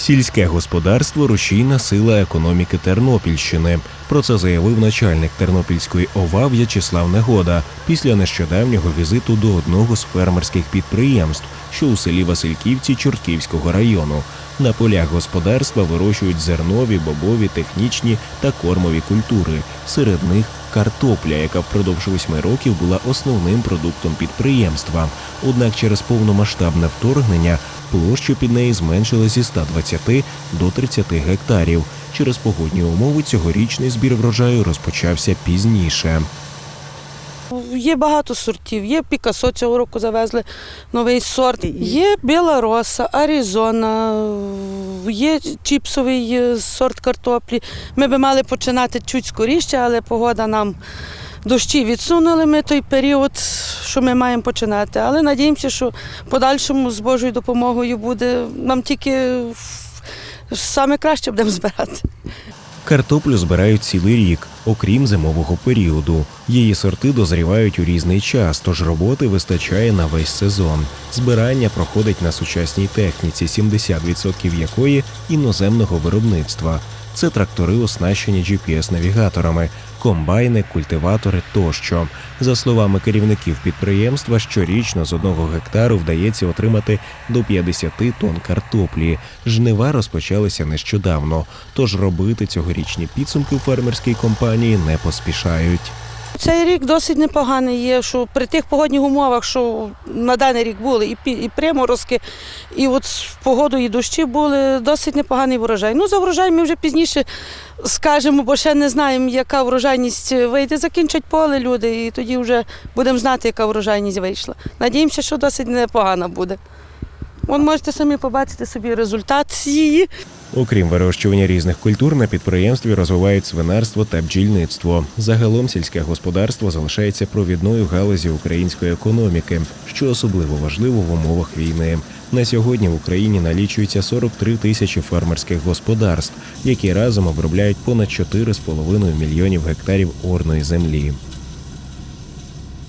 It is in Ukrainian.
Сільське господарство рушійна сила економіки Тернопільщини. Про це заявив начальник Тернопільської ОВА В'ячеслав Негода після нещодавнього візиту до одного з фермерських підприємств, що у селі Васильківці Чортківського району. На полях господарства вирощують зернові, бобові, технічні та кормові культури. Серед них картопля, яка впродовж восьми років була основним продуктом підприємства. Однак через повномасштабне вторгнення площу під неї зменшили зі 120 до 30 гектарів. Через погодні умови цьогорічний збір врожаю розпочався пізніше. Є багато сортів. Є Пікасо цього року завезли новий сорт. Є Біла Роса, Аризона, є чіпсовий е, сорт картоплі. Ми би мали починати чуть скоріше, але погода нам дощі відсунули ми той період, що ми маємо починати. Але надіємося, що в подальшому з Божою допомогою буде нам тільки саме краще будемо збирати. Картоплю збирають цілий рік, окрім зимового періоду. Її сорти дозрівають у різний час, тож роботи вистачає на весь сезон. Збирання проходить на сучасній техніці, 70% якої іноземного виробництва. Це трактори, оснащені GPS-навігаторами, комбайни, культиватори тощо. За словами керівників підприємства, щорічно з одного гектару вдається отримати до 50 тонн картоплі. Жнива розпочалися нещодавно, тож робити цьогорічні підсумки у фермерській компанії не поспішають. Цей рік досить непоганий є, що при тих погодних умовах, що на даний рік були і, приморозки, і от в погоду і дощі були досить непоганий врожай. Ну, за врожай ми вже пізніше скажемо, бо ще не знаємо, яка врожайність вийде. Закінчать поле люди, і тоді вже будемо знати, яка врожайність вийшла. Надіємося, що досить непогана буде. Вон можете самі побачити собі результат її. Окрім вирощування різних культур, на підприємстві розвивають свинарство та бджільництво. Загалом сільське господарство залишається провідною галузі української економіки, що особливо важливо в умовах війни. На сьогодні в Україні налічується 43 тисячі фермерських господарств, які разом обробляють понад 4,5 мільйонів гектарів орної землі.